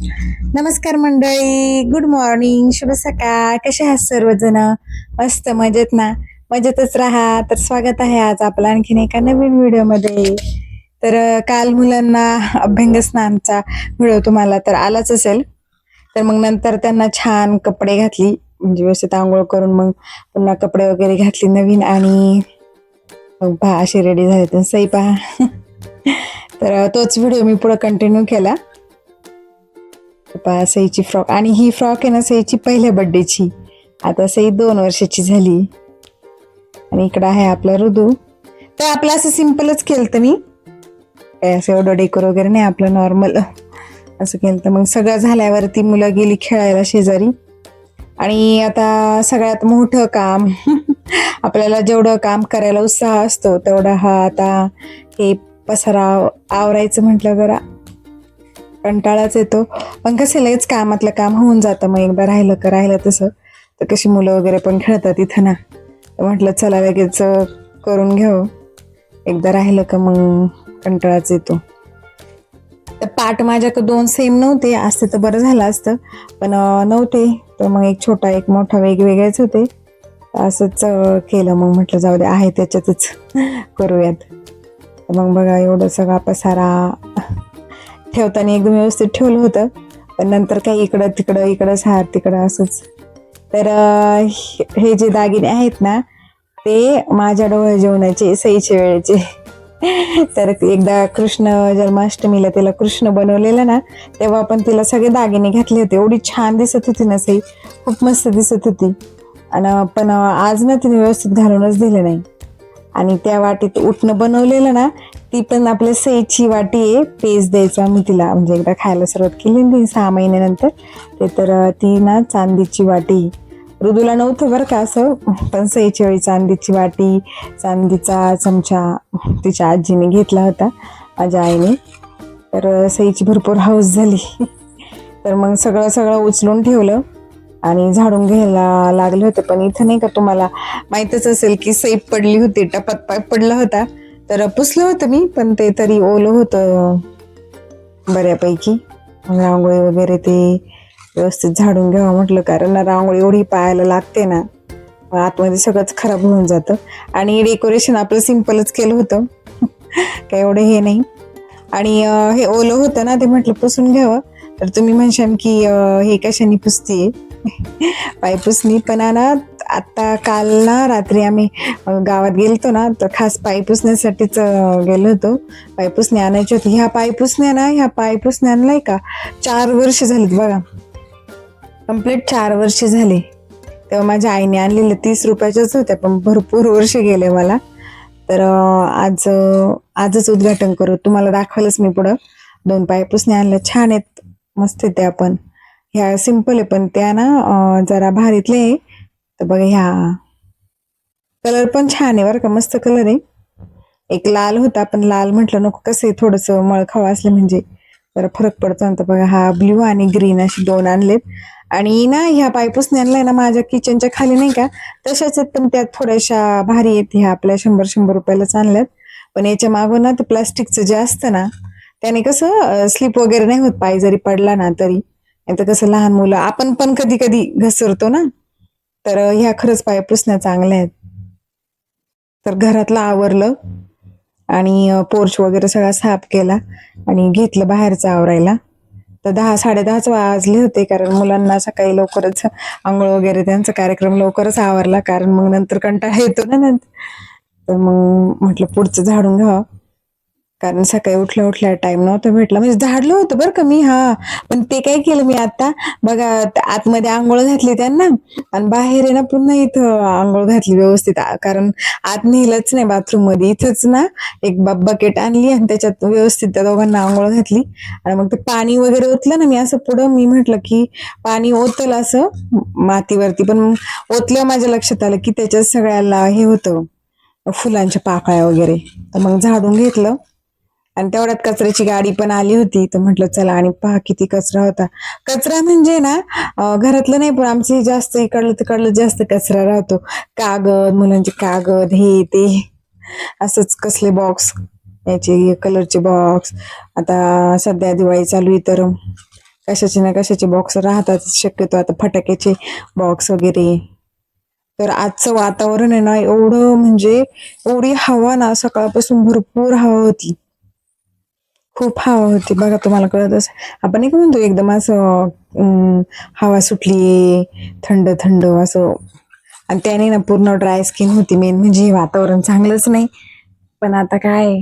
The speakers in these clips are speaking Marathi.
नमस्कार मंडळी गुड मॉर्निंग शुभ सकाळ. कसे आहात सर्वजण? मस्त मजेत ना? मजेतच राहा. तर स्वागत आहे आज आपला आणखीन एका नवीन व्हिडिओमध्ये तर काल मुलांना अभ्यंग स्नानचा व्हिडिओ तुम्हाला तर आलाच असेल. तर मग नंतर त्यांना छान कपडे घातली. म्हणजे व्यवस्थित आंघोळ करून मग पुन्हा कपडे वगैरे घातली नवीन आणि मग पहा अशी रेडी झाले तर सई पहा. तर तोच व्हिडिओ मी पुढे कंटिन्यू केला. पहा सईची फ्रॉक आणि ही फ्रॉक आहे ना सईची पहिल्या बड्डेची आता सई दोन वर्षाची झाली. आणि इकडं आहे आपला ऋदू तर आपलं असं सिम्पलच केलं तर मी. काय असं एवढं डेकोर वगैरे नाही आपलं नॉर्मल असं केलं तर मग सगळं झाल्यावरती मुलं गेली खेळायला शेजारी. आणि आता सगळ्यात मोठं काम आपल्याला जेवढं काम करायला उत्साह असतो तेवढा हा आता हे पसरा आवरायचं म्हटलं जरा. कंटाळाच येतो. पण कसं लगेच कामातलं काम होऊन जातं मग एकदा राहिलं का राहिलं तसं. तर कशी मुलं वगैरे पण खेळतात इथं ना. तर म्हटलं चला लगेच करून घेऊ. एकदा राहिलं का मग कंटाळाच येतो. तर पाठ माझ्याकडे दोन सेम नव्हते. असते तर बरं झालं असतं. पण नव्हते. तर मग एक छोटा एक मोठा वेगवेगळेच होते. असंच केलं मग म्हटलं जाऊ दे आहे त्याच्यातच. करूयात. मग बघा एवढं सगळा पसारा ठेवताना एकदम व्यवस्थित ठेवलं होतं. पण नंतर काही इकडं तिकडं इकडं हार तिकडं असंच. तर हे- हे जे दागिने आहेत ना ते माझ्या डोळे जेवणाचे सईचे वेळेचे. तर एकदा कृष्ण जन्माष्टमीला तिला कृष्ण बनवलेलं ना तेव्हा पण तिला सगळे दागिने घातले होते. एवढी छान दिसत होती ना सई. खूप मस्त दिसत होती. आणि पण आज ना तिने व्यवस्थित घालूनच दिले नाही. आणि त्या वाटीत उठणं बनवलेलं ना ती पण आपल्या सईची वाटी आहे पेज द्यायचा मी तिला म्हणजे एकदा खायला सुरुवात केली ना तिने सहा महिन्यानंतर. ते तर ती ना चांदीची वाटी. मृदूला नव्हतं बरं का असं पण सईच्या वेळी चांदीची वाटी चांदीचा चमचा तिच्या आजीने घेतला होता माझ्या आईने. तर सईची भरपूर हाऊस झाली. तर मग सगळं सगळं उचलून ठेवलं. आणि झाडून घ्यायला लागले होते पण इथं नाही का तुम्हाला माहीतच असेल की सैप पडली होती टपात पाय पडला होता. तर पुसलं होतं मी पण ते तरी ओलं होतं बऱ्यापैकी. रांगोळी वगैरे ते व्यवस्थित झाडून घ्यावं म्हटलं कारण रांगोळी एवढी पायाला लागते ना आतमध्ये सगळंच खराब होऊन जातं. आणि डेकोरेशन आपलं सिम्पलच केलं होतं. काय एवढं हे नाही. आणि हे ओलं होतं ना ते म्हटलं पुसून घ्यावं. तर तुम्ही म्हणशाल की हे कशाने पुसतीये? पायपुसणी पण आहे ना आता काल ना रात्री आम्ही गावात गेलतो ना तर खास पाय पुसण्यासाठीच गेलो होतो. पायपुसणी आणायची होती. ह्या पायपुसण्या ना ह्या पायपुसण्या आणलाय का? चार वर्ष झालीत बघा. कंप्लीट चार वर्ष झाले. तेव्हा माझ्या आईने आणलेल्या तीस रुपयाच्याच होत्या पण भरपूर वर्ष गेले मला. तर आज आजच उद्घाटन करू. तुम्हाला दाखवलंच मी पुढं. दोन पायपुसण्या आणल्या. छान आहेत. मस्त आहेत आपण ह्या सिंपल आहे पण त्या ना जरा भारीतले आहे. तर बघा ह्या. कलर पण छान आहे बरं का मस्त कलर आहे. एक लाल होता पण लाल म्हटलं नको कसं आहे थोडंसं मळखावं असलं म्हणजे. जरा फरक पडतो ना तर बघा हा ब्ल्यू आणि ग्रीन अशी दोन आणलेत. आणि ना ह्या पायपुसण्या आणलाय ना माझ्या किचनच्या खाली नाही का तशाच आहेत पण त्यात थोड्याशा भारी आहेत. ह्या आपल्या शंभर शंभर रुपयालाच आणल्यात. पण याच्या मागून ना ते प्लास्टिकचं जे असतं ना त्याने कसं स्लिप वगैरे नाही होत पाय जरी पडला ना तरी. नाही तर कसं लहान मुलं आपण पण कधी कधी घसरतो ना? तर ह्या खरंच पाय पुसण्या चांगल्या आहेत. तर घरातलं आवरलं आणि पोर्च वगैरे सगळा साफ केला आणि घेतलं बाहेरचं आवरायला. तर दहा साडेदहाच वाजले होते कारण मुलांना सकाळी लवकरच आंघोळ वगैरे त्यांचा कार्यक्रम लवकरच आवरला कारण मग नंतर कंटाळा येतो ना नंतर. तर मग म्हटलं पुढचं झाडून घ्यावं. कारण सकाळी उठल्या उठल्या टाइम नव्हता भेटला. म्हणजे झाडलं होतं बरं का मी हा. पण ते काय केलं मी आता? बघा आतमध्ये आंघोळ घातली त्यांना आणि बाहेर आहे ना पुन्हा इथं आंघोळ घातली व्यवस्थित. कारण आत नेलंच नाही बाथरूममध्ये इथंच ना एक बकेट आणली आणि त्याच्यात व्यवस्थित त्या दोघांना आंघोळ घातली. आणि मग ते पाणी वगैरे ओतलं ना मी. असं पुढं मी म्हटलं की पाणी ओतल असं मातीवरती. पण ओतलं माझ्या लक्षात आलं की त्याच्यात सगळ्याला हे होतं फुलांच्या पाकळ्या वगैरे. तर मग झाडून घेतलं. आणि तेवढ्यात कचऱ्याची गाडी पण आली होती. तर म्हटलं चला आणि पहा किती कचरा होता. कचरा म्हणजे ना घरातलं नाही पण आमचे जास्त इकडलं तिकडलं जास्त कचरा राहतो. कागद मुलांचे कागद हे ते. असंच कसले बॉक्स याचे कलरचे बॉक्स आता सध्या दिवाळी चालू आहे तर कशाचे ना कशाचे बॉक्स राहतात. शक्यतो आता फटाक्याचे बॉक्स वगैरे. तर आजचं वातावरण आहे ना एवढं म्हणजे एवढी हवा ना सकाळपासून भरपूर हवा होती. खूप हवा होती. बघा तुम्हाला कळत असं आपण एक म्हणतो एकदम असं हवा सुटली थंड थंड असं. आणि त्याने ना पूर्ण ड्राय स्किन होती मेन म्हणजे वातावरण चांगलंच नाही. पण आता काय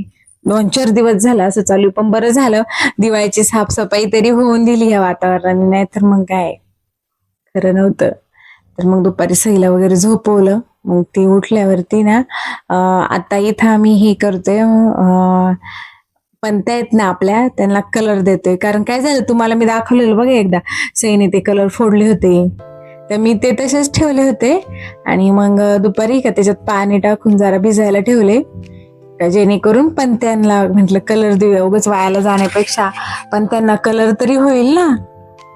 दोन चार दिवस झालं असं चालू. पण बरं झालं. दिवाळीची साफसफाई तरी होऊन दिली या वातावरणाने. नाहीतर मग काय? खरं नव्हतं. तर मग दुपारी सईला वगैरे झोपवलं. मग ती उठल्यावरती ना आता इथं आम्ही हे करतोय पण त्या आहेत ना आपल्या त्यांना कलर देतोय. कारण काय झालं तुम्हाला मी दाखवलेलं बघा एकदा. सईने ते कलर फोडले होते. तर मी ते तसेच ठेवले होते. आणि मग दुपारी का त्याच्यात पाणी टाकून जरा भिजायला ठेवले. का जेणेकरून पण त्यांना म्हटलं कलर देऊया. उगाच वायाला जाण्यापेक्षा पण त्यांना कलर तरी होईल ना.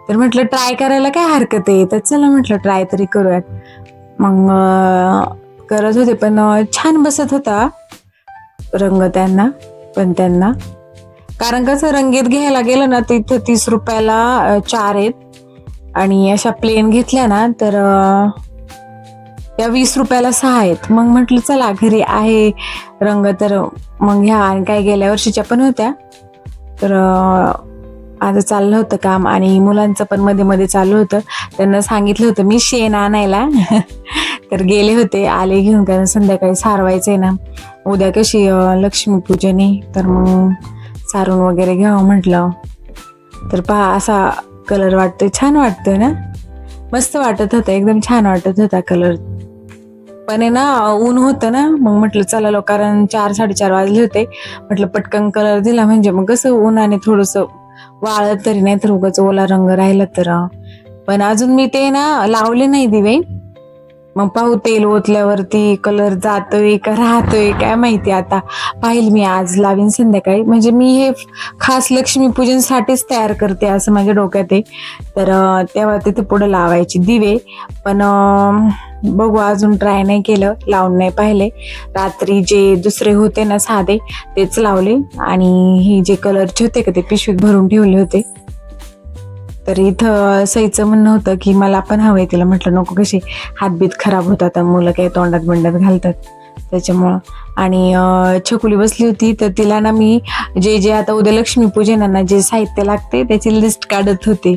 तर म्हटलं ट्राय करायला काय हरकत आहे? तर चला म्हटलं ट्राय तरी करूयात. मग करत होते. पण छान बसत होता रंग त्यांना पण त्यांना. कारण कसं रंगीत घ्यायला गेलं ना तिथं तीस रुपयाला चार आहेत. आणि अशा प्लेन घेतल्या ना तर या वीस रुपयाला सहा आहेत. मग म्हटलं चला घरी आहे रंग तर मग ह्या आणि काय गेल्या वर्षीच्या पण होत्या. तर आज चाललं होतं काम आणि मुलांचं पण मध्ये मध्ये चालू होतं. त्यांना सांगितलं होतं मी शेण आणायला. तर गेले होते आले घेऊन कारण संध्याकाळी सारवायचं आहे ना. उद्या कशी लक्ष्मीपूजन आहे. तर मग सारून वगैरे घ्यावं म्हटलं. तर पहा असा कलर वाटतोय. छान वाटतोय ना? मस्त वाटत होता. एकदम छान वाटत होता कलर पण आहे ना ऊन होतं ना? मग म्हटलं चला लो कारण चार साडेचार वाजले होते. म्हटलं पटकन कलर दिला म्हणजे मग कसं उन्हाने थोडंसं वाळत तरी नाही तर उगाच ओला रंग राहिला तर. पण अजून मी ते ना लावले नाही दिवे. मग पाहू तेल ओतल्यावरती कलर जातोय का राहतोय काय माहिती आता. पाहिल मी आज लावीन संध्याकाळी. म्हणजे मी हे खास लक्ष्मीपूजनसाठीच तयार करते असं माझ्या डोक्यात आहे. तर तेव्हा तिथे पुढे लावायची दिवे. पण बघू अजून ट्राय नाही केलं लावून नाही पाहिले. रात्री जे दुसरे होते ना साधे तेच लावले. आणि हे जे कलरचे होते का ते पिशवीत भरून ठेवले होते. तर इथं सईचं म्हणणं होतं की मला पण हवंय तिला. म्हटलं नको कशी हातबीत खराब होतात मुलं काही तोंडात बंडात घालतात. त्याच्यामुळं. आणि छकुली बसली होती तर तिला ना मी जे जे आता उद्या लक्ष्मी पूजनांना जे साहित्य लागते त्याची लिस्ट काढत होते.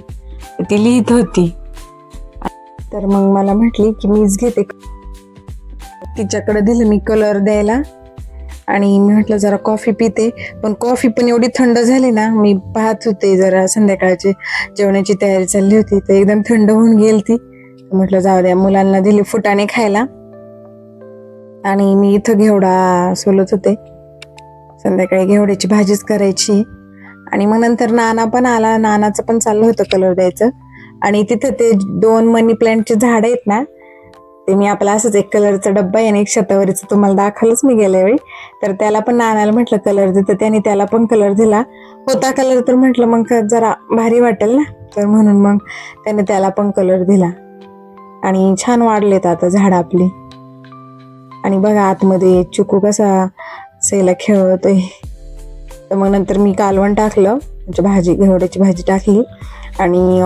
ती लिहित होती. तर मग मला म्हटली की मीच घेते. तिच्याकडे दिलं मी कलर द्यायला. आणि मी म्हटलं जरा कॉफी पिते. पण कॉफी पण एवढी थंड झाली ना मी पाहत होते जरा संध्याकाळची जेवणाची तयारी चालली होती तर एकदम थंड होऊन गेली ती म्हटलं जाऊ द्या मुलांना दिली फुटाणे खायला. आणि मी इथं घेवडा सोलत होते. संध्याकाळी घेवड्याची भाजीच करायची. आणि मग नंतर नाना पण आला नानाचं पण चाललं होतं कलर द्यायचं. आणि तिथं ते दोन मनी प्लांटचे झाड आहेत ना ते मी आपला असंच एक कलरचा डब्बा आहे आणि एक शतावरीचं तुम्हाला दाखवलंच मी गेल्या वेळी. तर त्याला पण नानाला म्हटलं कलर दे तर त्याने त्याला पण कलर दिला. होता कलर तर म्हटलं मग का जरा भारी वाटेल ना? तर म्हणून मग त्याने त्याला पण कलर दिला. आणि छान वाढलेत आता झाड आपली. आणि बघा आतमध्ये चुकू कसा सेला खेळतोय. तर मग नंतर मी कालवण टाकलं म्हणजे भाजी घेवड्याची भाजी टाकली. आणि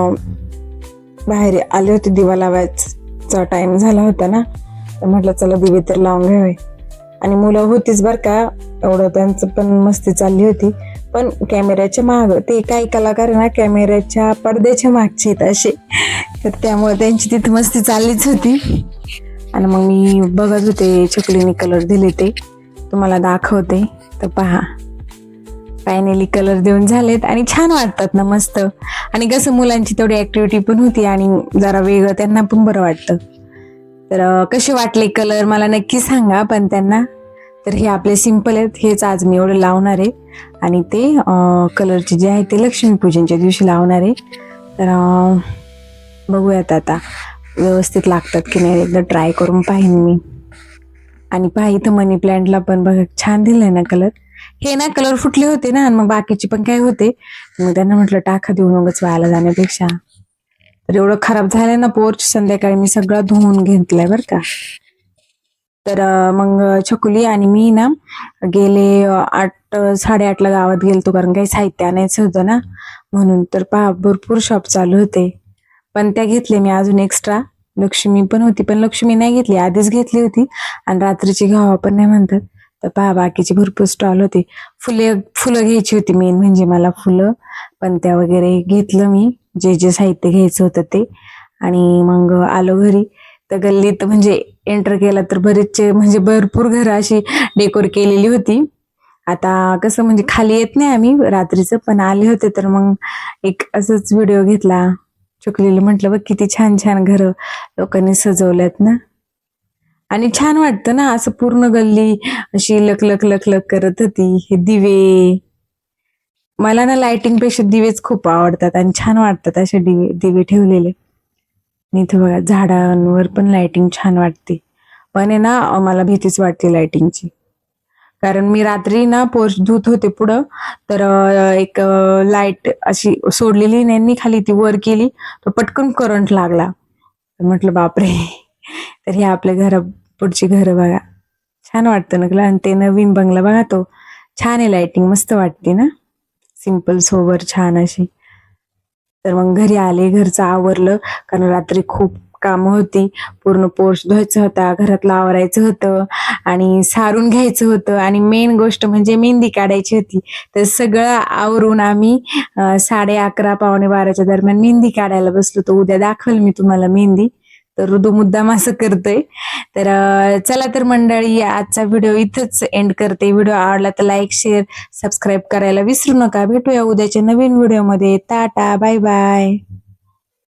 बाहेर आले होते दिवा लावायचं. चा टाइम झाला होता ना तर म्हटलं चला दिवे तर लावून घ्यावे आणि मुलं होतीच बरं का एवढं त्यांचं पण मस्ती चालली होती. पण कॅमेऱ्याच्या माग ते काही कलाकार ना कॅमेऱ्याच्या पडद्याच्या मागचे आहेत असे. तर त्यामुळे त्यांची तिथे मस्ती चाललीच होती. आणि मग मी बघत होते चकलीने कलर दिले ते. तुम्हाला दाखवते. तर पहा. फायनली कलर देऊन झालेत आणि छान वाटतात ना मस्त. आणि कसं मुलांची तेवढी ऍक्टिव्हिटी पण होती आणि जरा वेगळं त्यांना पण बरं वाटतं. तर कसे वाटले कलर मला नक्की सांगा पण त्यांना. तर हे आपले सिंपल आहेत हेच आज मी एवढं लावणार आहे. आणि ते कलरचे जे आहे ते लक्ष्मीपूजनच्या दिवशी लावणार आहे. तर बघूयात आता व्यवस्थित लागतात की नाही एकदा ट्राय करून पाहीन मी. आणि पहा इथं मनी प्लॅन्टला पण बघा छान दिलं आहे ना कलर हे ना कलर फुटले होते ना आणि मग बाकीचे पण काय होते. मग त्यांना म्हटलं टाका देऊन नगच व्हायला जाण्यापेक्षा. तर एवढं खराब झालंय ना पोर्च संध्याकाळी मी सगळं धुवून घेतलंय बरं का. तर मग छकुली आणि मी ना गेले आठ साडेआठला गावात गेलतो कारण काही साहित्य आणायचं होतं ना. म्हणून तर पहा भरपूर शॉप चालू होते. पण त्या घेतले मी अजून एक्स्ट्रा लक्ष्मी पण होती पण लक्ष्मी नाही घेतली आधीच घेतली होती. आणि रात्रीची घावा पण नाही म्हणतात. तर पहा बाकीचे भरपूर स्टॉल होते. फुले फुलं घ्यायची होती मेन म्हणजे मला फुलं. पण त्या वगैरे घेतलं मी. जे जे साहित्य घ्यायचं होतं ते. आणि मग आलो घरी. तर गल्लीत म्हणजे एंटर केला तर बरेचसे म्हणजे भरपूर घरं अशी डेकोर केलेली होती. आता कसं म्हणजे खाली येत नाही आम्ही रात्रीचं पण आले होते तर मग एक असंच व्हिडिओ घेतला. चुकलेलं म्हटलं बघ किती छान छान घरं लोकांनी सजवल्यात ना. आणि छान वाटतं ना असं पूर्ण गल्ली अशी लकलक लकलक करत होती. हे दिवे. मला ना लाइटिंगपेक्षा दिवेच खूप आवडतात आणि छान वाटतात असे दिवे दिवे ठेवलेले. इथं बघा झाडांवर पण लाइटिंग छान वाटते. पण आहे ना मला भीतीच वाटते लाइटिंगची कारण मी रात्री ना पोर्च धुत होते पुढं तर एक लाइट अशी सोडलेली आणि यांनी खाली ती वर केली तर पटकन करंट लागला. म्हटलं बापरे. तर हे आपल्या घरा पुढची घरं बघा. छान वाटतं ना आणि ते नवीन बंगला बघा तो. छान आहे लाइटिंग मस्त वाटते ना? सिंपल सोबर छान अशी. तर मग घरी आले घरचं आवरलं. कारण रात्री खूप कामं होती. पूर्ण पोर्च धुवायचा होता घरातलं आवरायचं होतं आणि सारून घ्यायचं होतं. आणि मेन गोष्ट म्हणजे मेहंदी काढायची होती. तर सगळं आवरून आम्ही साडे अकरा पावणे बाराच्या दरम्यान मेहंदी काढायला बसलो. तर उद्या दाखवेल मी तुम्हाला मेहंदी. तर ऋदू मुद्दाम असं करतोय. तर चला तर मंडळी आजचा व्हिडिओ इथंच एंड करते. व्हिडिओ आवडला तर लाईक शेअर सबस्क्राईब करायला विसरू नका. भेटूया उद्याच्या नवीन व्हिडिओमध्ये टाटा बाय बाय